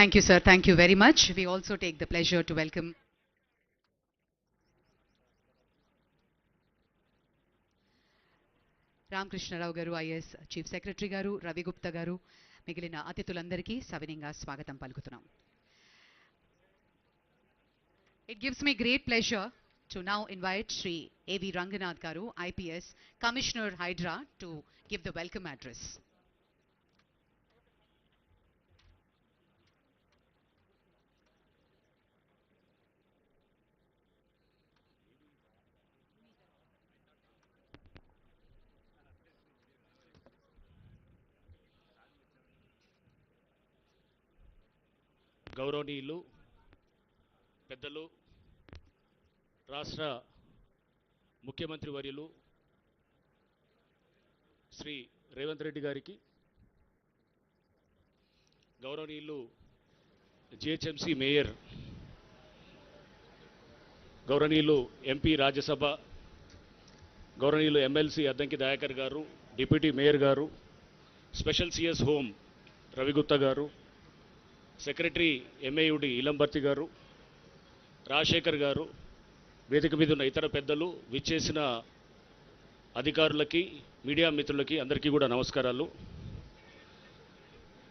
Thank you, sir. Thank you very much. We also take the pleasure to welcome Ramakrishna Rao గారు is chief secretary గారు రవి గుప్తా గారు మిగిలిన అతిథులందరికీ సవినీయంగా స్వాగతం పలుకుతున్నాం it gives me great pleasure to now invite Shri A V Ranganath garu IPS commissioner Hydraa to give the welcome address గౌరవనీయులు పెద్దలు రాష్ట్ర ముఖ్యమంత్రి వర్యులు శ్రీ రేవంత్ రెడ్డి గారికి గౌరవనీయులు జిహెచ్ఎంసి మేయర్ గౌరవనీయులు ఎంపీ రాజ్యసభ గౌరవనీయులు ఎమ్మెల్సీ అద్దంకి దయాకర్ గారు డిప్యూటీ మేయర్ గారు స్పెషల్ సిఎస్ హోమ్ రవిగుత్త గారు సెక్రటరీ ఎంఏయుడి ఇలంబర్తి గారు రాజశేఖర్ గారు వేదిక మీద ఉన్న ఇతర పెద్దలు విచ్చేసిన అధికారులకి మీడియా మిత్రులకి అందరికీ కూడా నమస్కారాలు.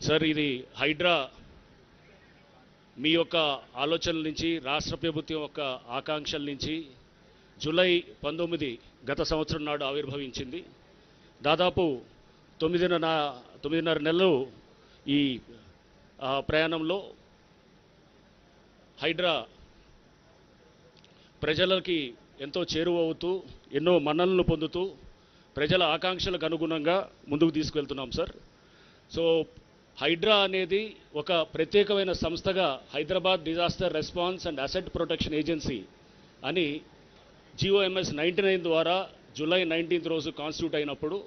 సార్ ఇది హైడ్రా మీ యొక్క ఆలోచనల నుంచి రాష్ట్ర ప్రభుత్వం యొక్క ఆకాంక్షల నుంచి జూలై పంతొమ్మిది గత సంవత్సరం నాడు ఆవిర్భవించింది. దాదాపు తొమ్మిదిన్నర తొమ్మిదిన్నర నెలలు ఈ ప్రయాణంలో హైడ్రా ప్రజలకి ఎంతో చేరువవుతూ ఎన్నో మన్నలను పొందుతూ ప్రజల ఆకాంక్షలకు అనుగుణంగా ముందుకు తీసుకెళ్తున్నాం సార్. సో హైడ్రా అనేది ఒక ప్రత్యేకమైన సంస్థగా Hyderabad disaster response and asset protection agency అని జిఓఎంఎస్ నైంటీ నైన్ ద్వారా జూలై నైన్టీన్త్ రోజు కాన్స్టిట్యూట్ అయినప్పుడు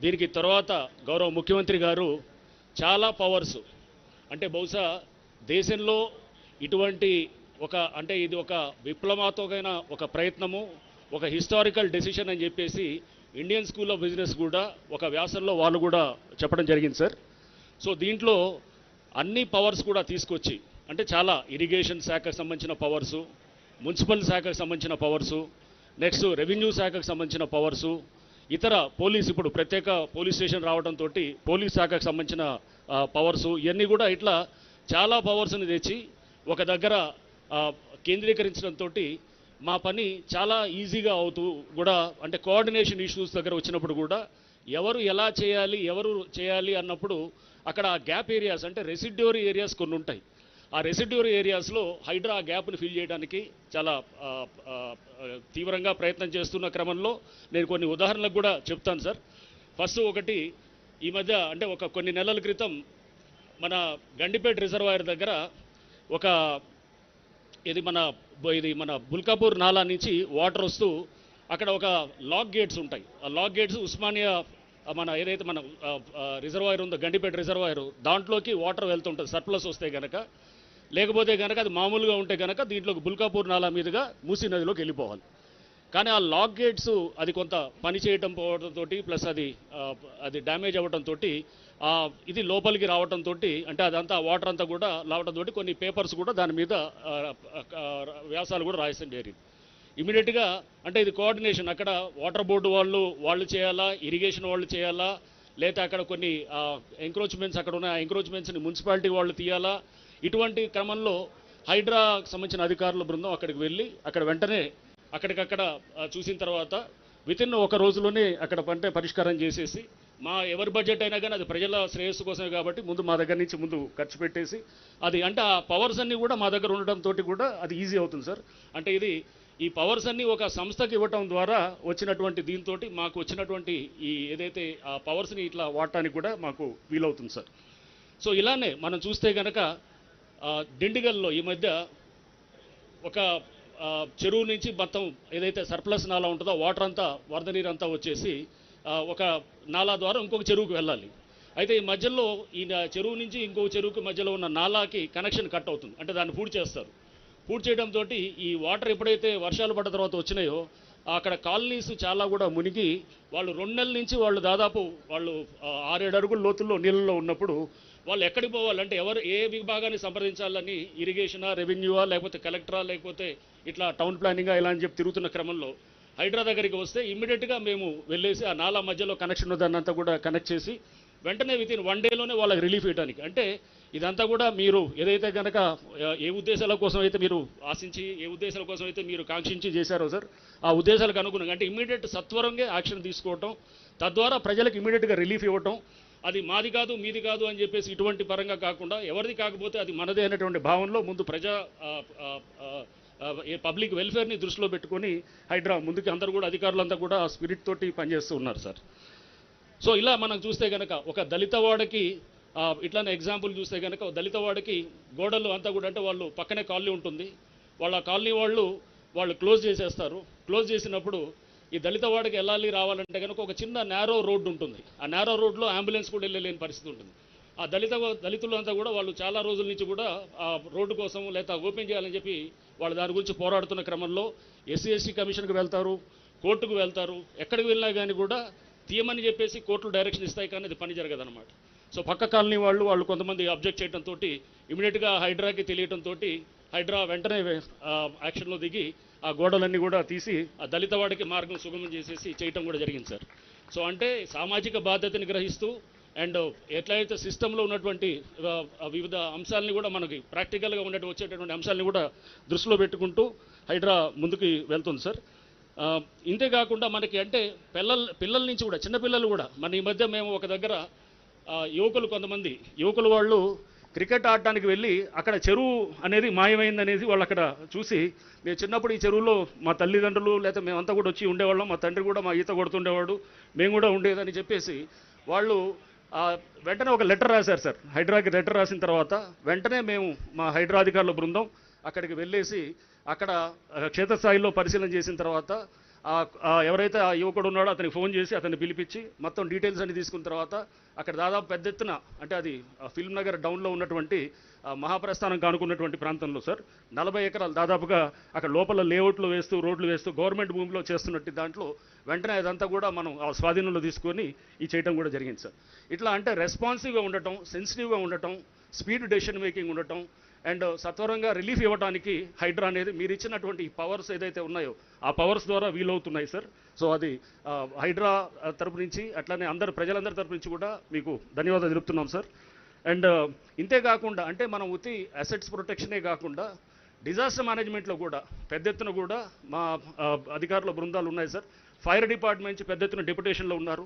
దీనికి తర్వాత గౌరవ ముఖ్యమంత్రి గారు చాలా పవర్స్ అంటే బహుశా దేశంలో ఇటువంటి ఒక అంటే ఇది ఒక విప్లవాత్మకమైన ఒక ప్రయత్నము ఒక హిస్టారికల్ డెసిషన్ అని చెప్పేసి ఇండియన్ స్కూల్ ఆఫ్ బిజినెస్ కూడా ఒక వ్యాసంలో వాళ్ళు కూడా చెప్పడం జరిగింది సార్. సో దీంట్లో అన్ని పవర్స్ కూడా తీసుకొచ్చి అంటే చాలా ఇరిగేషన్ శాఖకు సంబంధించిన పవర్సు మున్సిపల్ శాఖకు సంబంధించిన పవర్సు నెక్స్ట్ రెవెన్యూ శాఖకు సంబంధించిన పవర్సు ఇతర పోలీస్ ఇప్పుడు ప్రత్యేక పోలీస్ స్టేషన్ రావడంతో పోలీస్ శాఖకు సంబంధించిన పవర్సు ఇవన్నీ కూడా ఇట్లా చాలా పవర్స్ని తెచ్చి ఒక దగ్గర కేంద్రీకరించడంతో మా పని చాలా ఈజీగా అవుతూ కూడా అంటే కోఆర్డినేషన్ ఇష్యూస్ దగ్గర వచ్చినప్పుడు కూడా ఎవరు ఎలా చేయాలి ఎవరు చేయాలి అన్నప్పుడు అక్కడ ఆ గ్యాప్ ఏరియాస్ అంటే రెసిడ్యూరీ ఏరియాస్ కొన్ని ఉంటాయి. ఆ రెసిడ్యూరీ ఏరియాస్లో హైడ్రా ఆ గ్యాప్ని ఫిల్ చేయడానికి చాలా తీవ్రంగా ప్రయత్నం చేస్తున్న క్రమంలో నేను కొన్ని ఉదాహరణలకు కూడా చెప్తాను సార్ ఫస్ట్ ఒకటి ఈ మధ్య అంటే ఒక కొన్ని నెలల క్రితం మన గండిపేట రిజర్వాయర్ దగ్గర ఒక ఇది మన బ- ఇది మన బుల్కాపూర్ నాలా నుంచి వాటర్ వస్తూ అక్కడ ఒక లాక్ గేట్స్ ఉంటాయి. ఆ లాక్ గేట్స్ ఉస్మానియా మన ఏదైతే మన రిజర్వాయర్ ఉందో గండిపేట రిజర్వాయర్ దాంట్లోకి వాటర్ వెళ్తుంటుంది. సర్ప్లస్ వస్తే కనుక లేకపోతే కనుక అది మామూలుగా ఉంటే కనుక దీంట్లోకి బుల్కాపూర్ నాలా మీదుగా మూసీ నదిలోకి వెళ్ళిపోవాలి. కానీ ఆ లాక్ గేట్స్ అది కొంత పని చేయటం పోవడంతో ప్లస్ అది అది డ్యామేజ్ అవ్వడంతో ఇది లోపలికి రావడంతో అంటే అదంతా వాటర్ అంతా కూడా రావడంతో కొన్ని పేపర్స్ కూడా దాని మీద వ్యాసాలు కూడా రాయసం జరిగింది. ఇమీడియట్గా అంటే ఇది కోఆర్డినేషన్ అక్కడ వాటర్ బోర్డు వాళ్ళు వాళ్ళు చేయాలా ఇరిగేషన్ వాళ్ళు చేయాలా లేదా అక్కడ కొన్ని ఎంక్రోచ్మెంట్స్ అక్కడ ఉన్న ఎంక్రోచ్మెంట్స్ని మున్సిపాలిటీ వాళ్ళు తీయాలా ఇటువంటి క్రమంలో హైడ్రాకు సంబంధించిన అధికారుల బృందం అక్కడికి వెళ్ళి అక్కడ వెంటనే అక్కడికక్కడ చూసిన తర్వాత వితిన్ ఒక రోజులోనే అక్కడ పంటే పరిష్కారం చేసేసి మా ఎవరి బడ్జెట్ అయినా కానీ అది ప్రజల శ్రేయస్సు కోసమే కాబట్టి ముందు మా దగ్గర నుంచి ముందు ఖర్చు పెట్టేసి అది అంటే ఆ పవర్స్ అన్నీ కూడా మా దగ్గర ఉండడంతో కూడా అది ఈజీ అవుతుంది సార్. అంటే ఇది ఈ పవర్స్ అన్నీ ఒక సంస్థకి ఇవ్వటం ద్వారా వచ్చినటువంటి దీంతో మాకు వచ్చినటువంటి ఈ ఏదైతే ఆ పవర్స్ని ఇట్లా వాడటానికి కూడా మాకు వీలవుతుంది సార్. సో ఇలానే మనం చూస్తే కనుక డిండిగల్లో ఈ మధ్య ఒక చెరువు నుంచి మొత్తం ఏదైతే సర్ప్లస్ నాలా ఉంటుందో వాటర్ అంతా వరద నీరు అంతా వచ్చేసి ఒక నాలా ద్వారా ఇంకొక చెరువుకు వెళ్ళాలి. అయితే ఈ మధ్యలో ఈ చెరువు నుంచి ఇంకొక చెరువుకి మధ్యలో ఉన్న నాలాకి కనెక్షన్ కట్ అవుతుంది. అంటే దాన్ని పూర్తి చేస్తారు. పూర్తి చేయడంతో ఈ వాటర్ ఎప్పుడైతే వర్షాలు పడ్డ తర్వాత వచ్చినాయో అక్కడ కాలనీస్ చాలా కూడా మునిగి వాళ్ళు రెండు నెలల నుంచి వాళ్ళు దాదాపు వాళ్ళు ఆరేడు అడుగుల లోతుల్లో నీళ్ళలో ఉన్నప్పుడు వాళ్ళు ఎక్కడికి పోవాలంటే ఎవరు ఏ విభాగాన్ని సంప్రదించాలని ఇరిగేషనా రెవెన్యూవా లేకపోతే కలెక్టరా లేకపోతే ఇట్లా టౌన్ ప్లానింగా ఇలా అని చెప్పి తిరుగుతున్న క్రమంలో హైడ్రా దగ్గరికి వస్తే ఇమ్మీడియట్గా మేము వెళ్ళేసి ఆ నాలా మధ్యలో కనెక్షన్ దాన్ని అంతా కూడా కనెక్ట్ చేసి వెంటనే విత్ ఇన్ వన్ డేలోనే వాళ్ళకి రిలీఫ్ ఇవ్వడానికి. అంటే ఇదంతా కూడా మీరు ఏదైతే కనుక ఏ ఉద్దేశాల కోసం అయితే మీరు ఆశించి ఏ ఉద్దేశాల కోసం అయితే మీరు కాంక్షించి చేశారో సార్ ఆ ఉద్దేశాలకు అనుగుణంగా అంటే ఇమ్మీడియట్ సత్వరంగా యాక్షన్ తీసుకోవటం తద్వారా ప్రజలకు ఇమీడియట్గా రిలీఫ్ ఇవ్వటం అది మాది కాదు మీది కాదు అని చెప్పేసి ఇటువంటి పరంగా కాకుండా ఎవరిది కాకపోతే అది మనదే అనేటువంటి భావనలో ముందు ప్రజా పబ్లిక్ వెల్ఫేర్ని దృష్టిలో పెట్టుకొని హైడ్రా ముందుకి అందరూ కూడా అధికారులంతా కూడా ఆ స్పిరిట్ తోటి పనిచేస్తూ ఉన్నారు సార్. సో ఇలా మనం చూస్తే కనుక ఒక దళితవాడకి ఇట్లానే ఎగ్జాంపుల్ చూస్తే కనుక దళితవాడికి గోడలు అంతా కూడా అంటే వాళ్ళు పక్కనే కాలనీ ఉంటుంది. వాళ్ళ కాలనీ వాళ్ళు వాళ్ళు క్లోజ్ చేసేస్తారు. క్లోజ్ చేసినప్పుడు ఈ దళిత వాడికి వెళ్ళాలి రావాలంటే కనుక ఒక చిన్న నేరో రోడ్డు ఉంటుంది. ఆ నేరో రోడ్లో అంబులెన్స్ కూడా వెళ్ళలేని పరిస్థితి ఉంటుంది. ఆ దళిత దళితులు అంతా కూడా వాళ్ళు చాలా రోజుల నుంచి కూడా ఆ రోడ్డు కోసం లేదా ఓపెన్ చేయాలని చెప్పి వాళ్ళు దాని గురించి పోరాడుతున్న క్రమంలో ఎస్సీ ఎస్టీ కమిషన్కి వెళ్తారు కోర్టుకు వెళ్తారు. ఎక్కడికి వెళ్ళినా కానీ కూడా తీయమని చెప్పేసి కోర్టులు డైరెక్షన్ ఇస్తాయి కానీ అది పని జరగదన్నమాట. సో పక్క కాలనీ వాళ్ళు వాళ్ళు కొంతమంది అబ్జెక్ట్ చేయడంతో ఇమీడియట్గా హైడ్రాకి తెలియటంతో హైడ్రా వెంటనే యాక్షన్లో దిగి ఆ గోడలన్నీ కూడా తీసి ఆ దళితవాడికి మార్గం సుగమం చేసేసి చేయటం కూడా జరిగింది సార్. సో అంటే సామాజిక బాధ్యతని గ్రహిస్తూ అండ్ ఎట్లయితే సిస్టంలో ఉన్నటువంటి వివిధ అంశాలని కూడా మనకి ప్రాక్టికల్గా ఉన్నట్టు వచ్చేటటువంటి అంశాలని కూడా దృష్టిలో పెట్టుకుంటూ హైడ్రా ముందుకు వెళ్తుంది సార్. ఇంతేకాకుండా ఇంతే కాకుండా మనకి అంటే పిల్లల పిల్లల నుంచి కూడా చిన్నపిల్లలు కూడా మన ఈ మధ్య మేము ఒక దగ్గర ఆ, యువకులు కొంతమంది యువకులు వాళ్ళు క్రికెట్ ఆడటానికి వెళ్ళి అక్కడ చెరువు అనేది మాయమైంది అనేది వాళ్ళు అక్కడ చూసి మేము చిన్నప్పుడు ఈ చెరువులో మా తల్లిదండ్రులు లేకపోతే మేమంతా కూడా వచ్చి ఉండేవాళ్ళం మా తండ్రి కూడా మా ఈత కొడుతుండేవాడు మేము కూడా ఉండేదని చెప్పేసి వాళ్ళు వెంటనే ఒక లెటర్ రాశారు సార్. హైడ్రాకి లెటర్ రాసిన తర్వాత వెంటనే మేము మా హైడ్రా అధికారుల బృందం అక్కడికి వెళ్ళేసి అక్కడ క్షేత్రస్థాయిలో పరిశీలన చేసిన తర్వాత ఎవరైతే ఆ యువకుడు ఉన్నాడో అతనికి ఫోన్ చేసి అతన్ని పిలిపించి మొత్తం డీటెయిల్స్ అన్ని తీసుకున్న తర్వాత అక్కడ దాదాపు పెద్ద ఎత్తున అంటే అది ఫిల్మ్ నగర్ డౌన్లో ఉన్నటువంటి మహాప్రస్థానం కానుకున్నటువంటి ప్రాంతంలో సార్ నలభై ఎకరాలు దాదాపుగా అక్కడ లోపల లేఅవుట్లు వేస్తూ రోడ్లు వేస్తూ గవర్నమెంట్ భూమిలో చేస్తున్నట్టు దాంట్లో వెంటనే అదంతా కూడా మనం ఆ స్వాధీనంలో తీసుకొని ఈ చేయటం కూడా జరిగింది సార్. ఇట్లా అంటే రెస్పాన్సివ్గా ఉండటం సెన్సిటివ్గా ఉండటం స్పీడ్ డెసిషన్ మేకింగ్ ఉండటం అండ్ సత్వరంగా రిలీఫ్ ఇవ్వడానికి హైడ్రా అనేది మీరు ఇచ్చినటువంటి పవర్స్ ఏదైతే ఉన్నాయో ఆ పవర్స్ ద్వారా వీలవుతున్నాయి సార్. సో అది హైడ్రా తరపు నుంచి అట్లానే అందరు ప్రజలందరి తరపు నుంచి కూడా మీకు ధన్యవాదాలు తెలుపుతున్నాం సార్. అండ్ ఇంతే కాకుండా అంటే మనం ఉత్తి అసెట్స్ ప్రొటెక్షనే కాకుండా డిజాస్టర్ మేనేజ్మెంట్లో కూడా పెద్ద ఎత్తున కూడా మా అధికారుల బృందాలు ఉన్నాయి సార్. ఫైర్ డిపార్ట్మెంట్ నుంచి పెద్ద ఎత్తున డిప్యుటేషన్లో ఉన్నారు.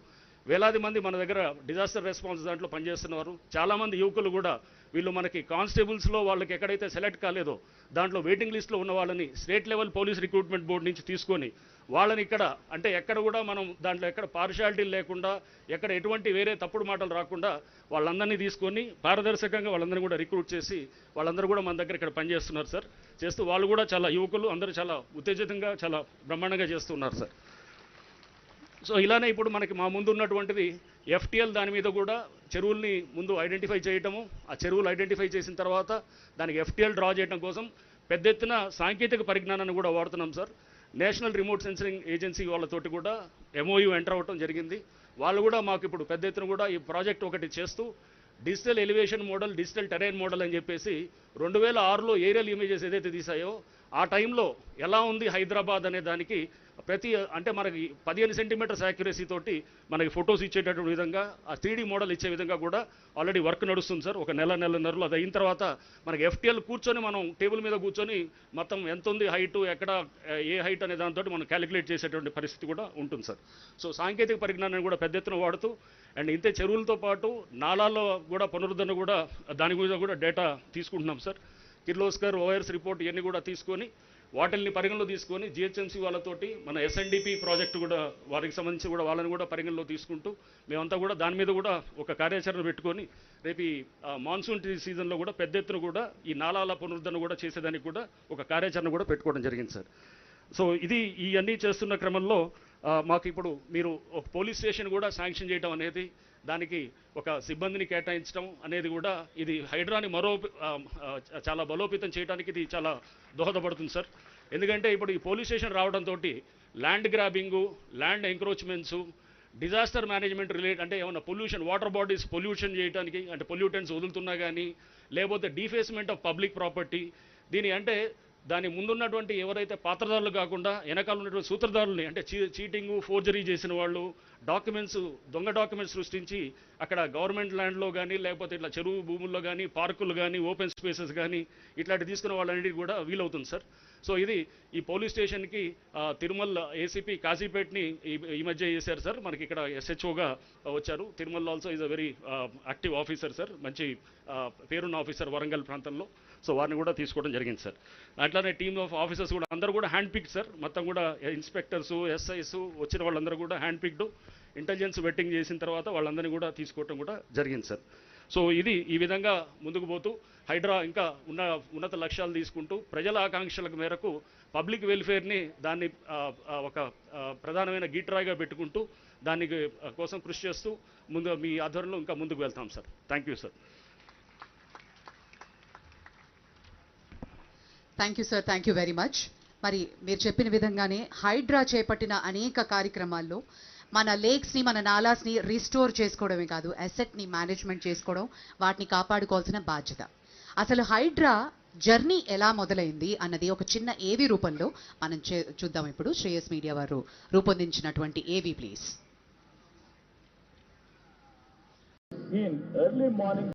వేలాది మంది మన దగ్గర డిజాస్టర్ రెస్పాన్స్ దాంట్లో పనిచేస్తున్నారు చాలామంది యువకులు కూడా వీళ్ళు మనకి కానిస్టేబుల్స్లో వాళ్ళకి ఎక్కడైతే సెలెక్ట్ కాలేదో దాంట్లో వెయిటింగ్ లిస్ట్లో ఉన్న వాళ్ళని state level police recruitment board నుంచి తీసుకొని వాళ్ళని ఇక్కడ అంటే ఎక్కడ కూడా మనం దాంట్లో ఎక్కడ పార్షాలిటీ లేకుండా ఎక్కడ ఎటువంటి వేరే తప్పుడు మాటలు రాకుండా వాళ్ళందరినీ తీసుకొని పారదర్శకంగా వాళ్ళందరినీ కూడా రిక్రూట్ చేసి వాళ్ళందరూ కూడా మన దగ్గర ఇక్కడ పనిచేస్తున్నారు సార్. చేస్తూ వాళ్ళు కూడా చాలా యువకులు అందరూ చాలా ఉత్తేజితంగా చాలా బ్రహ్మాండంగా చేస్తున్నారు సార్. సో ఇలానే ఇప్పుడు మనకి మా ముందు ఉన్నటువంటిది ఎఫ్టిఎల్ దాని మీద కూడా చెరువుల్ని ముందు ఐడెంటిఫై చేయటము ఆ చెరువులు ఐడెంటిఫై చేసిన తర్వాత దానికి ఎఫ్టిఎల్ డ్రా చేయడం కోసం పెద్ద ఎత్తున సాంకేతిక పరిజ్ఞానాన్ని కూడా వాడుతున్నాం sir. National remote sensoring agency వాళ్ళతోటి కూడా ఎంఓయూ ఎంటర్ అవ్వటం జరిగింది. వాళ్ళు కూడా మాకు ఇప్పుడు పెద్ద ఎత్తున కూడా ఈ ప్రాజెక్ట్ ఒకటి చేస్తూ digital elevation model digital terrain model అని చెప్పేసి రెండు వేల ఆరులో ఏరియల్ ఇమేజెస్ ఏదైతే తీసాయో ఆ టైంలో ఎలా ఉంది హైదరాబాద్ అనే దానికి ప్రతి అంటే మనకి పదిహేను సెంటీమీటర్స్ యాక్యురసీ తోటి మనకి ఫొటోస్ ఇచ్చేటటువంటి విధంగా ఆ త్రీడీ మోడల్ ఇచ్చే విధంగా కూడా ఆల్రెడీ వర్క్ నడుస్తుంది సార్. ఒక నెల నెలన్నరలో అది అయిన తర్వాత మనకి ఎఫ్టీఎల్ కూర్చొని మనం టేబుల్ మీద కూర్చొని మొత్తం ఎంత ఉంది హైట్ ఎక్కడ ఏ హైట్ అనే దాంతో మనం క్యాలిక్యులేట్ చేసేటువంటి పరిస్థితి కూడా ఉంటుంది సార్. సో సాంకేతిక పరిజ్ఞానాన్ని కూడా పెద్ద ఎత్తున వాడుతూ అండ్ ఇంతే చెరువులతో పాటు నాలాల్లో కూడా పునరుద్ధరణ కూడా దాని గురించి కూడా డేటా తీసుకుంటున్నాం సార్. కిర్లోస్కర్ ఓఆర్ఎస్ రిపోర్ట్ ఇవన్నీ కూడా తీసుకొని వాటిల్ని పరిగణలో తీసుకొని జిహెచ్ఎంసీ వాళ్ళతోటి మన ఎస్ఎన్డిపి ప్రాజెక్టు కూడా వారికి సంబంధించి కూడా వాళ్ళని కూడా పరిగణలో తీసుకుంటూ మేమంతా కూడా దాని మీద కూడా ఒక కార్యాచరణ పెట్టుకొని రేపు ఈ ఆ, మాన్సూన్ సీజన్లో కూడా పెద్ద ఎత్తున కూడా ఈ నాలాల పునరుద్ధరణ కూడా చేసేదానికి కూడా ఒక కార్యాచరణ కూడా పెట్టుకోవడం జరిగింది సార్. సో ఇది ఇవన్నీ చేస్తున్న క్రమంలో మాకు ఇప్పుడు మీరు ఒక పోలీస్ స్టేషన్ కూడా శాంక్షన్ చేయడం అనేది దానికి ఒక సిబ్బందిని కేటాయించడం అనేది కూడా ఇది హైడ్రాని మరో చాలా బలోపేతం చేయడానికి ఇది చాలా దోహదపడుతుంది సార్. ఎందుకంటే ఇప్పుడు ఈ పోలీస్ స్టేషన్ రావడంతో land grabbing land encroachments disaster management relate అంటే ఏమైనా పొల్యూషన్ వాటర్ బాడీస్ పొల్యూషన్ చేయడానికి అంటే పొల్యూటెంట్స్ వదులుతున్నా కానీ లేకపోతే డిఫేస్మెంట్ ఆఫ్ పబ్లిక్ ప్రాపర్టీ దీని అంటే దాని ముందున్నటువంటి ఎవరైతే పాత్రదారులు కాకుండా వెనకాల ఉన్నటువంటి సూత్రధారుల్ని అంటే చీ చీటింగ్ ఫోర్జరీ చేసిన వాళ్ళు డాక్యుమెంట్స్ దొంగ డాక్యుమెంట్స్ సృష్టించి అక్కడ గవర్నమెంట్ ల్యాండ్లో కానీ లేకపోతే ఇట్లా చెరువు భూముల్లో కానీ పార్కులు కానీ ఓపెన్ స్పేసెస్ కానీ ఇట్లాంటి తీసుకున్న వాళ్ళన్నిటికీ కూడా వీలవుతుంది సార్. సో ఇది ఈ పోలీస్ స్టేషన్కి తిరుమల ఏసీపీ కాజీపేట్ని ఈ ఈ మధ్య చేశారు సార్. మనకి ఇక్కడ ఎస్హెచ్ఓగా వచ్చారు. Tirumala also is a very active officer sir. మంచి పేరున్న ఆఫీసర్ వరంగల్ ప్రాంతంలో. సో వారిని కూడా తీసుకోవడం జరిగింది సార్. అట్లానే టీమ్ ఆఫ్ ఆఫీసర్స్ కూడా అందరూ కూడా హ్యాండ్ పిక్డ్ సార్. మొత్తం కూడా ఇన్స్పెక్టర్స్ ఎస్ఐస్ వచ్చిన వాళ్ళందరూ కూడా హ్యాండ్ పిక్డ్ ఇంటెలిజెన్స్ వెట్టింగ్ చేసిన తర్వాత వాళ్ళందరినీ కూడా తీసుకోవడం కూడా జరిగింది సార్. సో ఇది ఈ విధంగా ముందుకు పోతూ హైడ్రా ఇంకా ఉన్న ఉన్నత లక్ష్యాలు తీసుకుంటూ ప్రజల ఆకాంక్షలకు మేరకు పబ్లిక్ వెల్ఫేర్ని దాన్ని ఒక ప్రధానమైన గీట్రాయిగా పెట్టుకుంటూ దానికి కోసం కృషి చేస్తూ ముందు మీ ఆధ్వర్యంలో ఇంకా ముందుకు వెళ్తాం sir. Thank you sir. Thank you sir thank you very much మరి మీరు చెప్పిన విధంగానే హైడ్రా చేపట్టిన అనేక కార్యక్రమాల్లో మన లేక్స్ని మన నాలాస్ని రిస్టోర్ చేసుకోవడమే కాదు అసెట్ని మేనేజ్మెంట్ చేసుకోవడం వాటిని కాపాడుకోవాల్సిన బాధ్యత. అసలు హైడ్రా జర్నీ ఎలా మొదలైంది అన్నది ఒక చిన్న ఏవి రూపంలో మనం చూద్దాం ఇప్పుడు. శ్రేయస్ మీడియా వారు రూపొందించినటువంటి ఏవి ప్లీజ్ In early morning